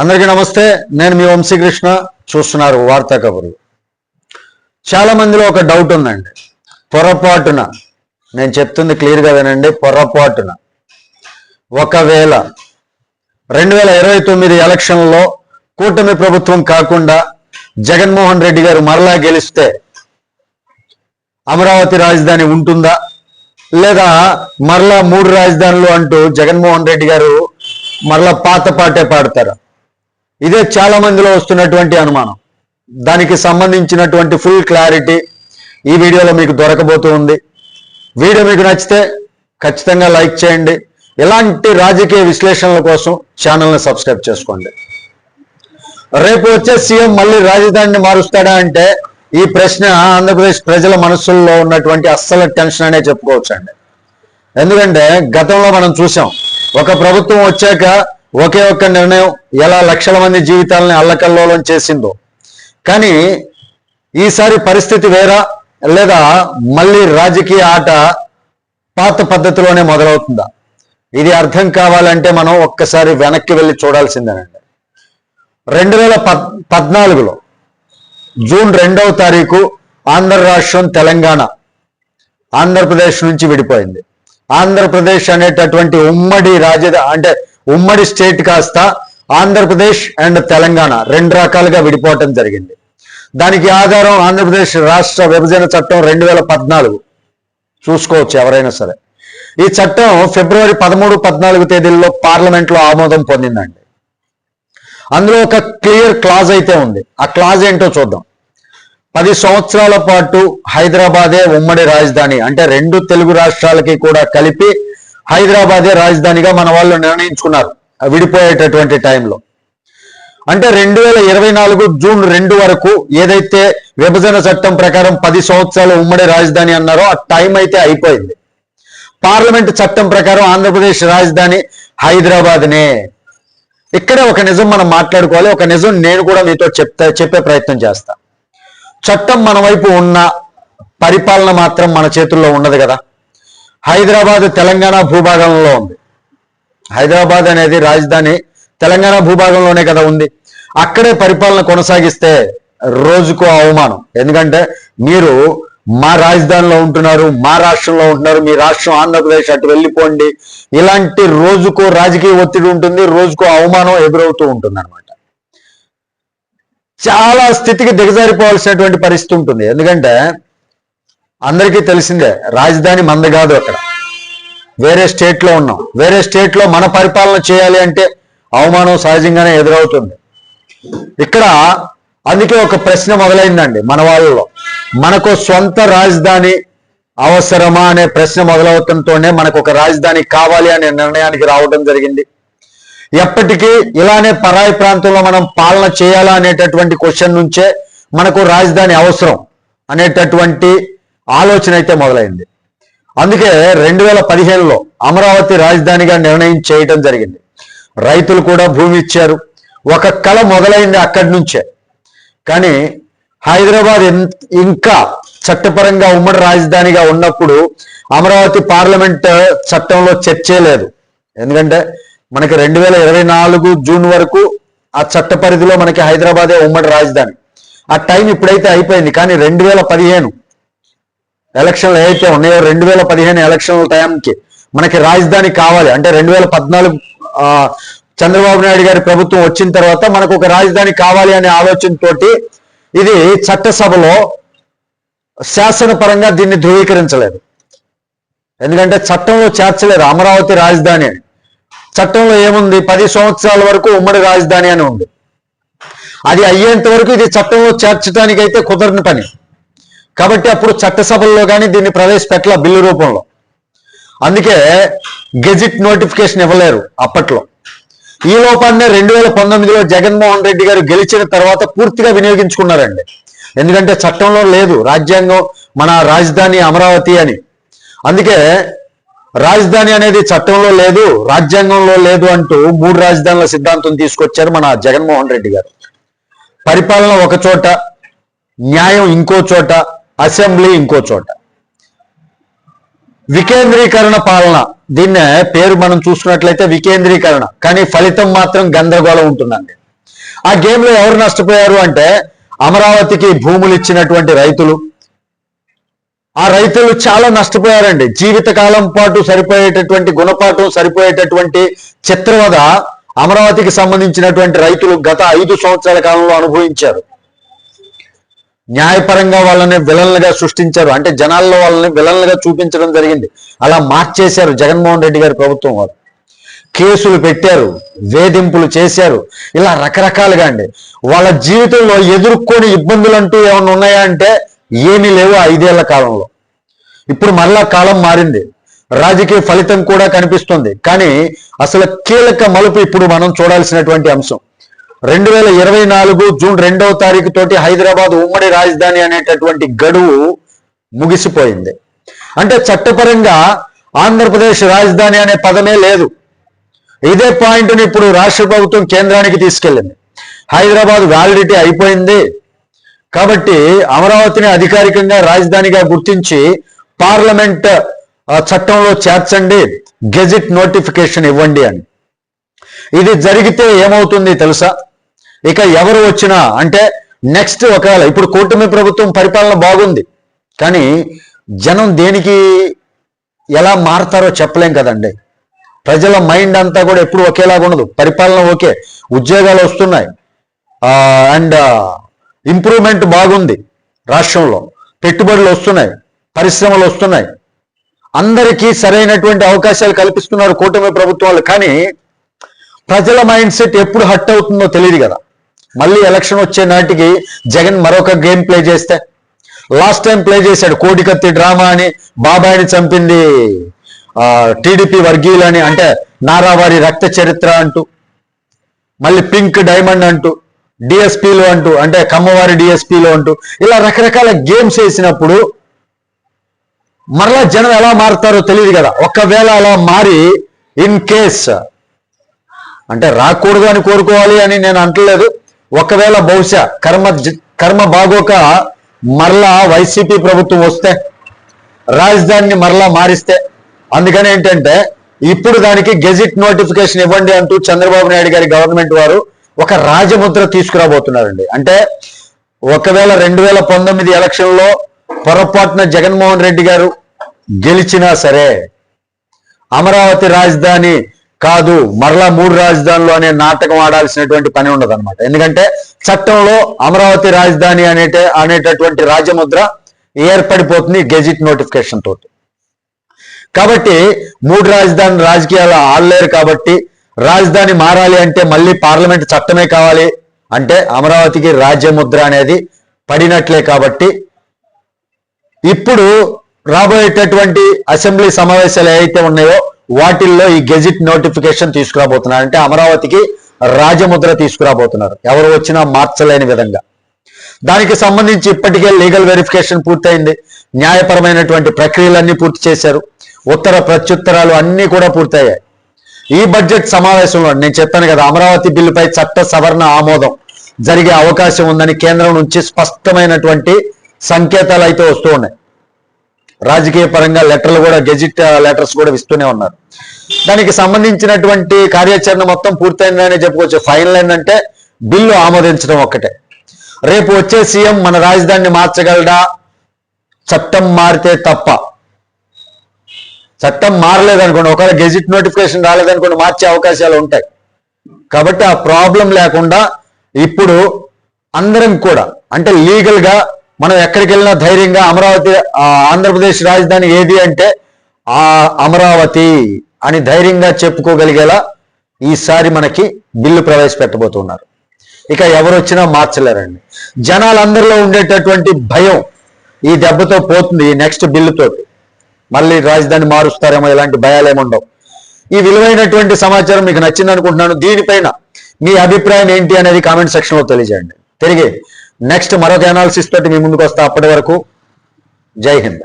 అందరికీ నమస్తే. నేను మీ వంశీకృష్ణ. చూస్తున్నారు వార్తా కబురు. చాలా మందిలో ఒక డౌట్ ఉందండి. పొరపాటున. నేను చెప్తుంది క్లియర్గా వినండి. పొరపాటున. ఒకవేళ రెండు వేల ఇరవై తొమ్మిది ఎలక్షన్లో కూటమి ప్రభుత్వం కాకుండా జగన్మోహన్ రెడ్డి గారు మరలా గెలిస్తే అమరావతి రాజధాని ఉంటుందా? లేదా మరలా మూడు రాజధానులు అంటూ జగన్మోహన్ రెడ్డి గారు మరలా పాత పాటే పాడతారా? ఇదే చాలా మందిలో వస్తున్నటువంటి అనుమానం. దానికి సంబంధించినటువంటి ఫుల్ క్లారిటీ ఈ వీడియోలో మీకు దొరకబోతూ ఉంది. వీడియో మీకు నచ్చితే ఖచ్చితంగా లైక్ చేయండి. ఇలాంటి రాజకీయ విశ్లేషణల కోసం ఛానల్ని సబ్స్క్రైబ్ చేసుకోండి. రేపు వచ్చే సీఎం మళ్ళీ రాజధానిని మారుస్తాడా అంటే ఈ ప్రశ్న ఆంధ్రప్రదేశ్ ప్రజల మనసుల్లో ఉన్నటువంటి అస్సలు టెన్షన్ అనే చెప్పుకోవచ్చు అండి ఎందుకంటే గతంలో మనం చూసాం ఒక ప్రభుత్వం వచ్చాక ఒకే ఒక్క నిర్ణయం ఎలా లక్షల మంది జీవితాలని అల్లకల్లోలం చేసిందో. కానీ ఈసారి పరిస్థితి వేరా లేదా మళ్ళీ రాజకీయ ఆట పాత పద్ధతిలోనే మొదలవుతుందా? ఇది అర్థం కావాలంటే మనం ఒక్కసారి వెనక్కి వెళ్ళి చూడాల్సిందేనండి. రెండు వేల పద్ పద్నాలుగులో జూన్ రెండవ తారీఖు ఆంధ్ర రాష్ట్రం తెలంగాణ ఆంధ్రప్రదేశ్ నుంచి విడిపోయింది. ఆంధ్రప్రదేశ్ అనేటటువంటి ఉమ్మడి రాజధా అంటే ఉమ్మడి స్టేట్ కాస్త ఆంధ్రప్రదేశ్ అండ్ తెలంగాణ రెండు రకాలుగా విడిపోవటం జరిగింది. దానికి ఆధారం ఆంధ్రప్రదేశ్ రాష్ట్ర విభజన చట్టం రెండు వేల పద్నాలుగు. చూసుకోవచ్చు ఎవరైనా సరే. ఈ చట్టం ఫిబ్రవరి పదమూడు పద్నాలుగు తేదీల్లో పార్లమెంట్లో ఆమోదం పొందిందండి. అందులో ఒక క్లియర్ క్లాజ్ అయితే ఉంది. ఆ క్లాజ్ ఏంటో చూద్దాం. పది సంవత్సరాల పాటు హైదరాబాదే ఉమ్మడి రాజధాని. అంటే రెండు తెలుగు రాష్ట్రాలకి కూడా కలిపి హైదరాబాదే రాజధానిగా మన వాళ్ళు నిర్ణయించుకున్నారు విడిపోయేటటువంటి టైంలో. అంటే రెండు వేల ఇరవై నాలుగు జూన్ రెండు వరకు ఏదైతే విభజన చట్టం ప్రకారం పది సంవత్సరాలు ఉమ్మడి రాజధాని అన్నారో ఆ టైం అయితే అయిపోయింది. పార్లమెంట్ చట్టం ప్రకారం ఆంధ్రప్రదేశ్ రాజధాని హైదరాబాద్నే. ఇక్కడే ఒక నిజం మనం మాట్లాడుకోవాలి ఒక నిజం నేను కూడా మీతో చెప్తా చెప్పే ప్రయత్నం చేస్తా. చట్టం మన వైపు ఉన్న పరిపాలన మాత్రం మన చేతుల్లో ఉన్నది కదా. హైదరాబాద్ తెలంగాణ భూభాగంలో ఉంది. హైదరాబాద్ అనేది రాజధాని తెలంగాణ భూభాగంలోనే కదా ఉంది. అక్కడే పరిపాలన కొనసాగిస్తే రోజుకో అవమానం. ఎందుకంటే మీరు మా రాజధానిలో ఉంటున్నారు మా రాష్ట్రంలో ఉంటున్నారు మీ రాష్ట్రం ఆంధ్రప్రదేశ్ అటు వెళ్ళిపోండి. ఇలాంటి రోజుకో రాజకీయ ఒత్తిడి ఉంటుంది రోజుకో అవమానం ఎదురవుతూ ఉంటుంది అనమాట చాలా స్థితికి దిగజారిపోవాల్సినటువంటి పరిస్థితి ఉంటుంది. ఎందుకంటే అందరికీ తెలిసిందే రాజధాని మంద కాదు అక్కడ. వేరే స్టేట్లో ఉన్నాం. వేరే స్టేట్లో మన పరిపాలన చేయాలి అంటే అవమానం సహజంగానే ఎదురవుతుంది. ఇక్కడ అందుకే ఒక ప్రశ్న మొదలైందండి మన వాళ్ళలో. మనకు సొంత రాజధాని అవసరమా అనే ప్రశ్న మొదలవటంతోనే మనకు ఒక రాజధాని కావాలి అనే నిర్ణయానికి రావడం జరిగింది. ఎప్పటికీ ఇలానే పరాయి ప్రాంతంలో మనం పాలన చేయాలా అనేటటువంటి క్వశ్చన్ నుంచే మనకు రాజధాని అవసరం అనేటటువంటి ఆలోచన అయితే మొదలైంది. అందుకే రెండు వేల పదిహేనులో అమరావతి రాజధానిగా నిర్ణయం చేయటం జరిగింది. రైతులు కూడా భూమి ఇచ్చారు. ఒక కళ మొదలైంది అక్కడి నుంచే. కానీ హైదరాబాద్ ఇంకా చట్టపరంగా ఉమ్మడి రాజధానిగా ఉన్నప్పుడు అమరావతి పార్లమెంట్ చట్టంలో చర్చే లేదు. ఎందుకంటే మనకి రెండు వేల ఇరవై నాలుగు జూన్ వరకు ఆ చట్ట పరిధిలో మనకి హైదరాబాదే ఉమ్మడి రాజధాని. ఆ టైం ఇప్పుడైతే అయిపోయింది. కానీ రెండు వేల పదిహేను ఎలక్షన్లు ఏవైతే ఉన్నాయో రెండు వేల పదిహేను ఎలక్షన్ల టైంకి మనకి రాజధాని కావాలి. అంటే రెండు వేల పద్నాలుగు చంద్రబాబు నాయుడు గారి ప్రభుత్వం వచ్చిన తర్వాత మనకు ఒక రాజధాని కావాలి అనే ఆలోచనతోటి ఇది చట్టసభలో శాసనపరంగా దీన్ని ధృవీకరించలేదు. ఎందుకంటే చట్టంలో చేర్చలేదు అమరావతి రాజధాని అని. చట్టంలో ఏముంది? పది సంవత్సరాల వరకు ఉమ్మడి రాజధాని అని ఉంది. అది అయ్యేంత వరకు ఇది చట్టంలో చేర్చడానికి అయితే కుదరని పని. కాబట్టి అప్పుడు చట్టసభల్లో కానీ దీన్ని ప్రవేశపెట్టల బిల్లు రూపంలో. అందుకే గెజిట్ నోటిఫికేషన్ ఇవ్వలేరు అప్పట్లో. ఈ లోపాన్నే రెండు వేల పంతొమ్మిదిలో జగన్మోహన్ రెడ్డి గారు గెలిచిన తర్వాత పూర్తిగా వినియోగించుకున్నారండి. ఎందుకంటే చట్టంలో లేదు రాజ్యాంగం మన రాజధాని అమరావతి అని. అందుకే రాజధాని అనేది చట్టంలో లేదు రాజ్యాంగంలో లేదు అంటూ మూడు రాజధానుల సిద్ధాంతం తీసుకొచ్చారు మన జగన్మోహన్ రెడ్డి గారు. పరిపాలన ఒక చోట న్యాయం ఇంకో చోట అసెంబ్లీ ఇంకో చోట. వికేంద్రీకరణ పాలన. దీన్నే పేరు మనం చూసుకున్నట్లయితే వికేంద్రీకరణ. కానీ ఫలితం మాత్రం గందరగోళం ఉంటుందండి. ఆ గేమ్లో ఎవరు నష్టపోయారు అంటే అమరావతికి భూములు ఇచ్చినటువంటి రైతులు. ఆ రైతులు చాలా నష్టపోయారండి. జీవితకాలం పాటు సరిపోయేటటువంటి గుణపాఠం సరిపోయేటటువంటి చిత్రవద అమరావతికి సంబంధించినటువంటి రైతులు గత ఐదు సంవత్సరాల కాలంలో అనుభవించారు. న్యాయపరంగా వాళ్ళని విలన్లుగా సృష్టించారు. అంటే జనాల్లో వాళ్ళని విలన్లుగా చూపించడం జరిగింది. అలా మార్చేశారు జగన్మోహన్ రెడ్డి గారి ప్రభుత్వం వారు. కేసులు పెట్టారు వేధింపులు చేశారు. ఇలా రకరకాలుగా అండి. వాళ్ళ జీవితంలో ఎదుర్కొని ఇబ్బందులు అంటూ ఏమైనా ఉన్నాయా అంటే ఏమీ లేవు ఐదేళ్ళ కాలంలో. ఇప్పుడు మరలా కాలం మారింది. రాజకీయ ఫలితం కూడా కనిపిస్తుంది. కానీ అసలు కీలక మలుపు ఇప్పుడు మనం చూడాల్సినటువంటి అంశం. రెండు వేల ఇరవై నాలుగు జూన్ రెండవ తారీఖు తోటి హైదరాబాద్ ఉమ్మడి రాజధాని అనేటటువంటి గడువు ముగిసిపోయింది. అంటే చట్టపరంగా ఆంధ్రప్రదేశ్ రాజధాని అనే పదమే లేదు. ఇదే పాయింట్ని ఇప్పుడు రాష్ట్ర ప్రభుత్వం కేంద్రానికి తీసుకెళ్ళింది. హైదరాబాద్ వ్యాలిడిటీ అయిపోయింది. కాబట్టి అమరావతిని అధికారికంగా రాజధానిగా గుర్తించి పార్లమెంట్ చట్టంలో చేర్చండి గెజిట్ నోటిఫికేషన్ ఇవ్వండి అని. ఇది జరిగితే ఏమవుతుంది తెలుసా? ఇక ఎవరు వచ్చినా అంటే నెక్స్ట్ ఒకవేళ ఇప్పుడు కూటమి ప్రభుత్వం పరిపాలన బాగుంది కానీ జనం దేనికి ఎలా మారతారో చెప్పలేం కదండి. ప్రజల మైండ్ అంతా కూడా ఎప్పుడు ఒకేలాగా ఉండదు. పరిపాలన ఓకే ఉద్యోగాలు వస్తున్నాయి. అండ్ ఇంప్రూవ్మెంట్ బాగుంది రాష్ట్రంలో. పెట్టుబడులు వస్తున్నాయి పరిశ్రమలు వస్తున్నాయి. అందరికీ సరైనటువంటి అవకాశాలు కల్పిస్తున్నారు కూటమి ప్రభుత్వాలు కానీ ప్రజల మైండ్ సెట్ ఎప్పుడు హట్ అవుతుందో తెలియదు కదా. మళ్ళీ ఎలక్షన్ వచ్చే నాటికి జగన్ మరొక గేమ్ ప్లే చేస్తే. లాస్ట్ టైం ప్లే చేశాడు కోడికత్తి డ్రామా అని బాబాయిని చంపింది టీడీపీ వర్గీయులని అంటే నారావారి రక్త చరిత్ర అంటూ మళ్ళీ పింక్ డైమండ్ అంటూ డిఎస్పీలు అంటూ అంటే కమ్మవారి డిఎస్పీలు అంటూ ఇలా రకరకాల గేమ్స్ వేసినప్పుడు మరలా జనం ఎలా మారుతారో తెలియదు కదా. ఒకవేళ అలా మారి ఇన్ కేస్ అంటే రాకూడదు అని కోరుకోవాలి అని నేను అంటలేదు ఒకవేళ బహుశా కర్మ జ- కర్మ బాగోక మరలా వైసీపీ ప్రభుత్వం వస్తే రాజధానిని మరలా మారిస్తే అందుకని ఏంటంటే ఇప్పుడు దానికి గెజిట్ నోటిఫికేషన్ ఇవ్వండి అంటూ చంద్రబాబు నాయుడు గారి గవర్నమెంట్ వారు ఒక రాజముద్ర తీసుకురాబోతున్నారండి. అంటే ఒకవేళ రెండు వేల పంతొమ్మిది ఎలక్షన్లో పొరపాటున జగన్మోహన్ రెడ్డి గారు గెలిచినా సరే అమరావతి రాజధాని కాదు మరలా మూడు రాజధానులు అనే నాటకం ఆడాల్సినటువంటి పని ఉండదు అనమాట ఎందుకంటే చట్టంలో అమరావతి రాజధాని అనేట అనేటటువంటి రాజముద్ర ఏర్పడిపోతుంది గెజిట్ నోటిఫికేషన్ తోటి. కాబట్టి మూడు రాజధాని రాజకీయాలు ఆడలేరు కాబట్టి రాజధాని మారాలి అంటే మళ్ళీ పార్లమెంట్ చట్టమే కావాలి అంటే అమరావతికి రాజ్యముద్ర అనేది పడినట్లే కాబట్టి ఇప్పుడు రాబోయేటటువంటి అసెంబ్లీ సమావేశాలు ఏవైతే ఉన్నాయో వాటిల్లో ఈ గెజిట్ నోటిఫికేషన్ తీసుకురాబోతున్నారు. అంటే అమరావతికి రాజముద్ర తీసుకురాబోతున్నారు. ఎవరు వచ్చినా మార్చలేని విధంగా. దానికి సంబంధించి ఇప్పటికే లీగల్ వెరిఫికేషన్ పూర్తయింది. న్యాయపరమైనటువంటి ప్రక్రియలన్నీ పూర్తి చేశారు. ఉత్తర ప్రత్యుత్తరాలు అన్నీ కూడా పూర్తయ్యాయి. ఈ బడ్జెట్ సమావేశంలో నేను చెప్పాను కదా అమరావతి బిల్లుపై చట్ట సవరణ ఆమోదం జరిగే అవకాశం ఉందని కేంద్రం నుంచి స్పష్టమైనటువంటి సంకేతాలు అయితే వస్తూ ఉన్నాయి. రాజకీయ పరంగా లెటర్లు కూడా గెజిట్ లెటర్స్ కూడా ఇస్తూనే ఉన్నారు. దానికి సంబంధించినటువంటి కార్యాచరణ మొత్తం పూర్తయిందని చెప్పుకోవచ్చు. ఫైనల్ ఏంటంటే బిల్లు ఆమోదించడం ఒక్కటే. రేపు వచ్చే సీఎం మన రాజధానిని మార్చగలడా? చట్టం మారితే తప్ప. చట్టం మారలేదనుకోండి ఒకవేళ గెజిట్ నోటిఫికేషన్ రాలేదనుకోండి మార్చే అవకాశాలు ఉంటాయి. కాబట్టి ఆ ప్రాబ్లం లేకుండా ఇప్పుడు అందరం కూడా అంటే లీగల్గా మనం ఎక్కడికి వెళ్ళినా ధైర్యంగా అమరావతి ఆ, ఆంధ్రప్రదేశ్ రాజధాని ఏది అంటే ఆ అమరావతి అని ధైర్యంగా చెప్పుకోగలిగేలా ఈసారి మనకి బిల్లు ప్రవేశపెట్టబోతున్నారు. ఇక ఎవరు వచ్చినా మార్చలేరండి. జనాలందరిలో ఉండేటటువంటి భయం ఈ దెబ్బతో పోతుంది ఈ నెక్స్ట్ బిల్లుతో మళ్ళీ రాజధాని మారుస్తారేమో ఇలాంటి భయాలు ఏముండవు ఈ విలువైనటువంటి సమాచారం మీకు నచ్చింది అనుకుంటున్నాను దీనిపైన మీ అభిప్రాయం ఏంటి అనేది కామెంట్ సెక్షన్లో తెలియజేయండి. తిరిగి నెక్స్ట్ మరొక అనాలిసిస్ తోటి మీ ముందుకు వస్తా అప్పటి వరకు. జై హింద్.